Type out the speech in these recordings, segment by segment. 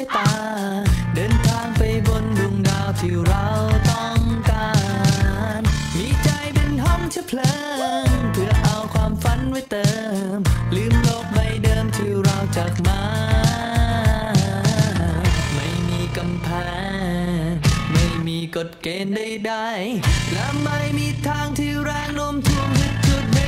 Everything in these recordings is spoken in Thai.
ายตา เดินทางไปบนดวงดาวที่เราต้องการ มีใจเป็นห้องเชื้อเพลิง เพื่อเอาความฝันไว้เติม ลืมโลกใบเดิมที่เราจากมา ไม่มีกำแพง ไม่มีกฎเกณฑ์ใดๆและไม่มีทางที่แรงโน้มถ่วงหยุดจุดไม่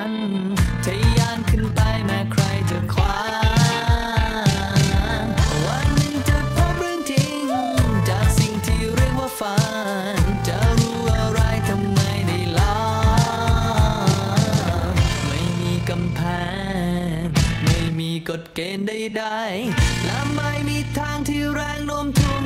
ทันทะยานขึ้นไปแม้ใครจะขวางวันหนึ่งจะพบเรื่องจริง จากสิ่งที่เรียกว่าฝัน จะรู้อะไรทำไมได้ลองไม่มีกำแพง ไม่มีกฎเกณฑ์ใดๆและไม่มีทางที่แรงโน้มถ่วง